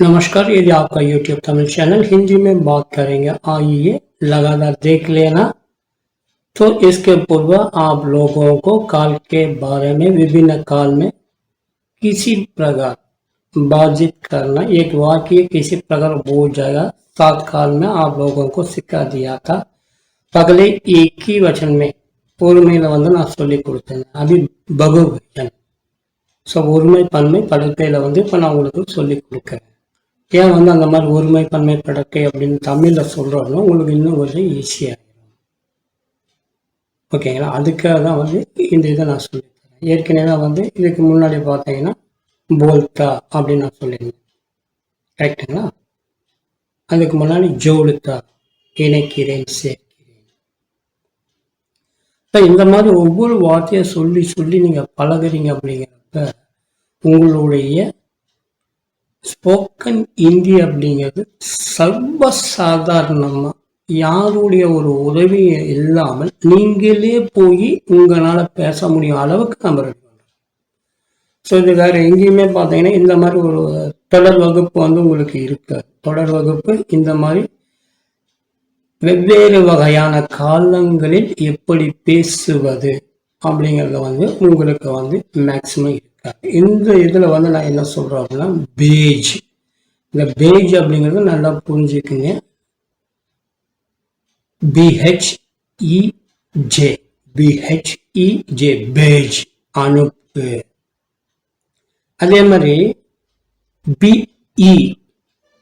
नमस्कार ये जो आपका YouTube तमिल चैनल हिंदी में बात करेंगे आइए लगातार देख लेना तो इसके पूर्व आप लोगों को काल के बारे में विभिन्न काल में किसी प्रकार बातचीत करना एक वाक्य किसी प्रकार बोल जाएगा सात काल में आप लोगों को सिखा दिया था पगले एक ही वचन में பொறுமையில வந்து நான் சொல்லி கொடுத்தேன் அது பகுவச்சன் ஸோ ஒருமை பன்மை படுக்கையில வந்து இப்போ நான் உங்களுக்கு சொல்லி கொடுக்குறேன் ஏன் வந்து அந்த மாதிரி ஒருமை பன்மை படக்கை அப்படின்னு தமிழில் சொல்கிறோம்னா உங்களுக்கு இன்னும் கொஞ்சம் ஈஸியாக ஓகேங்களா? அதுக்காக தான் வந்து இந்த இதை நான் சொல்லித்தரேன். ஏற்கனவே தான் வந்து இதுக்கு முன்னாடி பார்த்தீங்கன்னா போல்தா அப்படின்னு நான் சொல்லியிருந்தேன். கரெக்டுங்களா அதுக்கு முன்னாடி ஜோலுத்தா இணைக்கிறேன் சேர்க்கிறேன். இப்போ இந்த மாதிரி ஒவ்வொரு வார்த்தையை சொல்லி சொல்லி நீங்கள் பழகுறீங்க அப்படிங்கிறப்ப உங்களுடைய ஸ்போக்கன் இந்தி அப்படிங்கிறது சர்வசாதாரணமாக யாருடைய ஒரு உதவியும் இல்லாமல் நீங்களே போய் உங்களால் பேச முடியும் அளவுக்கு நம்ம ரெடி பண்ணுறோம் ஸோ இது வேற எங்கேயுமே பார்த்தீங்கன்னா இந்த மாதிரி ஒரு தொடர் வகுப்பு வந்து உங்களுக்கு இருக்காது. தொடர் வகுப்பு இந்த மாதிரி வெவ்வேறு வகையான காலங்களில் எப்படி பேசுவது அப்படிங்கிறத வந்து உங்களுக்கு வந்து மேக்சிமம் இருக்காது. இந்த இதில் வந்து நான் என்ன சொல்கிறேன் அப்படின்னா பேஜ் இந்த பேஜ் அப்படிங்கிறது நல்லா புரிஞ்சுக்குங்க. பிஹெச்இஜே பிஹெச்இஜே பேஜ் அனுப்பு. அதே மாதிரி பிஇ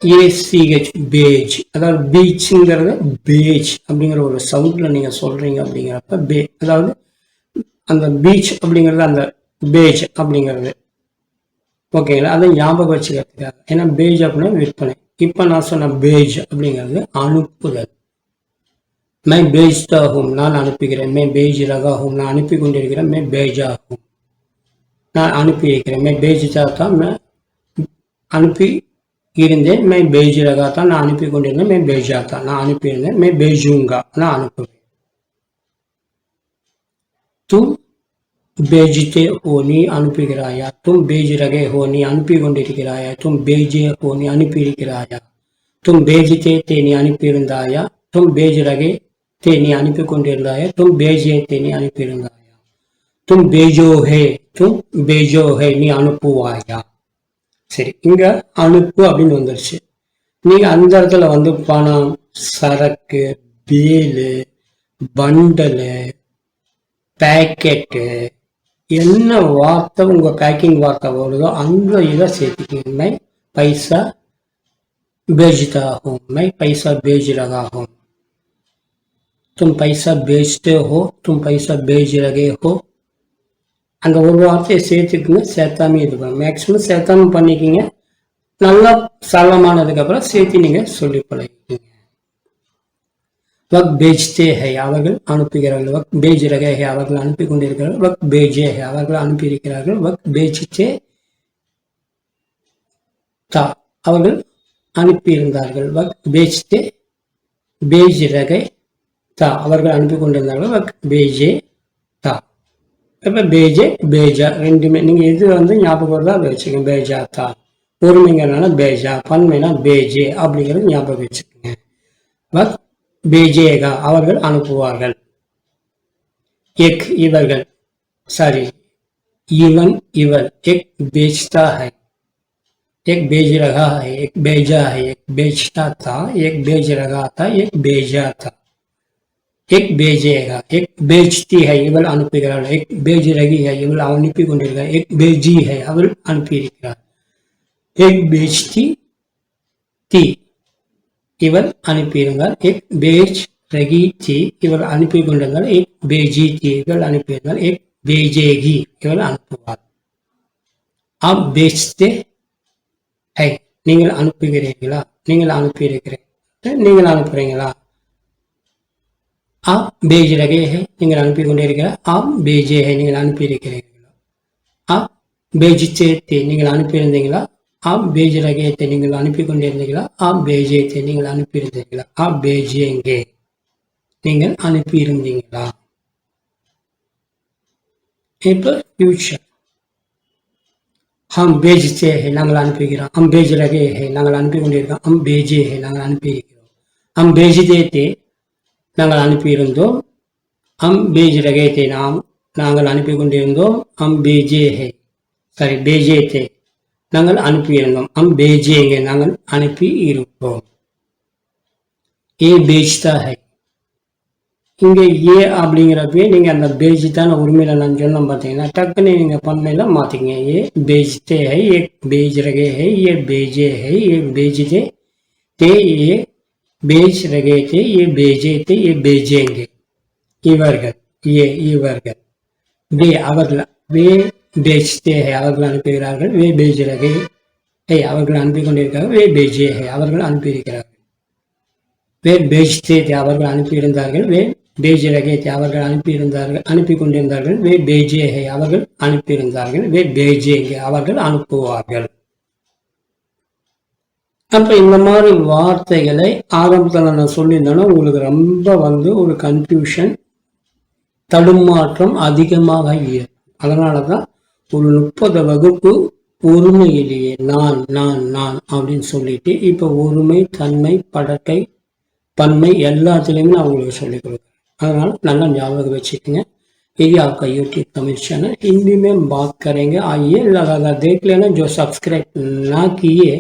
ஏசிஹெச் பேஜ் அதாவது பீச்சுங்கிறது பேஜ் அப்படிங்கிற ஒரு சவுண்டில் நீங்கள் சொல்கிறீங்க அப்படிங்கிறப்ப பே அதாவது அந்த பீச் அப்படிங்கிறது அந்த பேஜ் அப்படிங்கிறது. ஓகேங்களா அதை ஞாபகம் வச்சுக்கிறதுக்காக. ஏன்னா பேஜ் அப்படின்னா விற்பனை. இப்போ நான் சொன்ன பேஜ் அப்படிங்கிறது அனுப்புதல். மே பேஜ் ஹூம் நான் அனுப்புகிறேன் மே பேஜ் ரகாகும் நான் அனுப்பி கொண்டிருக்கிறேன். மே பேஜ் ஆகும் நான் அனுப்பி இருக்கிறேன் மே பேஜ் தான் மே அனுப்பி இருந்தேன். மே பேஜ் ரகா தான் நான் அனுப்பி கொண்டிருந்தேன். மே பேஜா தான் நான் அனுப்பியிருந்தேன். மே பேஜுங்கா நான் அனுப்புவேன் தும் பேஜித்தே ஹோ நீ அனுப்புகிறாயா தும் பேஜ் ரகே ஹோ நீ அனுப்பி கொண்டிருக்கிறாயா தும் பேஜே ஹோ நீ அனுப்பியிருக்கிறாயா தும் பேஜித்தே தே நீ அனுப்பியிருந்தாயா தும் பேஜ் ரகே தே நீ அனுப்பி கொண்டிருந்தாயா தும் பேஜே தே நீ அனுப்பியிருந்தாயா தும் பேஜோ ஹே தும் பேஜோ ஹே நீ அனுப்புவாயா சரி இங்க அனுப்பு அப்படின்னு வந்துருச்சு நீங்க அந்த இடத்துல வந்து பணம் சரக்கு பேலு பண்டலு பேக்கெட்டு என்ன வார்த்தை உங்க பேக்கிங் வார்த்தை வருதோ அந்த இதை சேர்த்துக்கிங்க மை பைசா बेचता हूँ मैं पैसा बेच रहा हूँ तुम पैसा बेचते हो तुम पैसा बेच रहे हो அந்த ஒரு வார்த்தையை சேர்த்துக்குங்க சேர்த்தாமே இது மேக்ஸிமம் சேர்த்தாம பண்ணிக்கிங்க நல்லா சரளமானதுக்கு அப்புறம் சேர்த்து நீங்க சொல்லி பழகிக்கிங்க வக் பேஜ்தே ஹை அவர்கள் அனுப்புகிறார்கள். வக் பேஜ் ரகே ஹை அவர்கள் அனுப்பி கொண்டிருக்கிறார்கள் வக் பேஜே ஹை அவர்கள் அனுப்பியிருக்கிறார்கள். வக் பேஜ்தே தா அவர்கள் அனுப்பியிருந்தார்கள். வக் பேஜ்தே பேஜ் ரகை தா அவர்கள் அனுப்பி கொண்டிருந்தார்கள் வக் பேஜே தா. இப்போ பேஜே பேஜா ரெண்டுமே நீங்கள் எது வந்து ஞாபகம் தான் வச்சுக்கோங்க. பேஜா தா. ஒருமைங்கிறனால பேஜா பன்மைனா பேஜே அப்படிங்கிறது ஞாபகம் வச்சுக்கோங்க. வக் பேஜேகா அவர்கள் அனுப்புவார்கள் எக் இவர்கள் சாரி இவன் இவள் எக் बेचता है एक बेच रहा है एक बेचा है एक बेचता था एक बेच रहा था एक बेचा था एक बेचेगा एक बेचती है இவள் அனுப்புகிறாள் एक बेच रही है இவள் அனுப்பி கொண்டிருக்கிறாள் एक बेची है அவள் அனுப்பியிருக்கிறாள் एक बेचती थी இவள் அனுப்பியிருந்தாள் एक बेच रही थी இவள் அனுப்பி கொண்டிருந்தாள் एक बेची थी இவள் அனுப்பியிருந்தாள் एक बेचेगी இவள் அனுப்புவாள் आप बेचते ஹை நீங்கள் அனுப்புகிறீர்களா நீங்கள் அனுப்பியிருக்கிறீர்கள் நீங்கள் அனுப்புறீங்களா ஆப் பேஜ் ரகே ஹை நீங்கள் அனுப்பி கொண்டிருக்கிறா ஆப் பேஜே ஹை நீங்கள் அனுப்பியிருக்கிறீர்களா ஆப் பேஜிச்சே தே நீங்கள் அனுப்பியிருந்தீங்களா ஆப் பேஜ் ரகத்தை நீங்கள் அனுப்பி கொண்டிருந்தீர்களா ஆப் பேஜே தே நீங்கள் அனுப்பியிருந்தீங்களா ஆப் எங்கே நீங்கள் அனுப்பியிருந்தீங்களா இப்போ ஃபியூச்சர் ஹம் பேஜ்தே ஹே நாங்கள் அனுப்புகிறோம். ஹம் பேஜ் ரகே ஹே நாங்கள் அனுப்பி கொண்டிருக்கோம் ஹம் பேஜே ஹே நாங்கள் அனுப்பியிருக்கிறோம். ஹம் பேஜ்தே தே நாங்கள் அனுப்பியிருந்தோம். அம் பேஜ் ரகே நாம் நாங்கள் அனுப்பி கொண்டிருந்தோம் அம் பேஜே ஹே சாரி பேஜே நாங்கள் அனுப்பியிருந்தோம் ஹம் பேஜேங்க நாங்கள் அனுப்பி இருப்போம். ஏ பேஜ் தான் ஹை. இங்கே ஏ அப்படிங்கிறப்பே நீங்கள் அந்த பேஜ் தான் உரிமையில் நான் சொன்னோம் பார்த்தீங்கன்னா டக்குன்னு நீங்கள் பண்ணையில் மாற்றிங்க ஏ பேஜ்தே ஹை ஏ பேஜ் ரகே ஹை ஏ பேஜே ஹை ஏ பேஜ்தே தே ஏ பேஜ் ரகே ஏ பேஜே தே ஏ பேஜேங்கே இவர்கள். ஏ இவர்கள். வே அவர்கள். வே பேஜ்தே ஹே அவர்கள் அனுப்புகிறார்கள் வே பேஜ் ரகே. ஹே அவர்கள் அனுப்பி கொண்டிருக்கிறார்கள் வே பேஜே ஹே அவர்கள் அனுப்பியிருக்கிறார்கள். வே பேஜ்தே அவர்கள் அனுப்பியிருந்தார்கள். வே பேஜ் ரகே அவர்கள் அனுப்பியிருந்தார்கள் அனுப்பி கொண்டிருந்தார்கள் வே பேஜே ஹே அவர்கள் அனுப்பியிருந்தார்கள். வே பேஜேங்கே அவர்கள் அனுப்புவார்கள். அப்போ இந்த மாதிரி வார்த்தைகளை ஆரம்பத்தில் நான் சொல்லியிருந்தேன்னா உங்களுக்கு ரொம்ப வந்து ஒரு கன்ஃபியூஷன் தடுமாற்றம் அதிகமாக இருக்கும் அதனால தான் ஒரு முப்பது வகுப்பு ஒருமையிலேயே நான் நான் நான் அப்படின்னு சொல்லிட்டு இப்போ ஒருமை தன்மை படக்கை பன்மை எல்லாத்துலேயுமே நான் உங்களுக்கு சொல்லிக் கொடுக்குறேன். அதனால் நல்லா ஞாபகம் வச்சுக்கோங்க. ये आपका यूट्यूब तमिल चैनल हिंदी में हम बात ஜோ आइए लगातार देख लेना जो सब्सक्राइब ना किए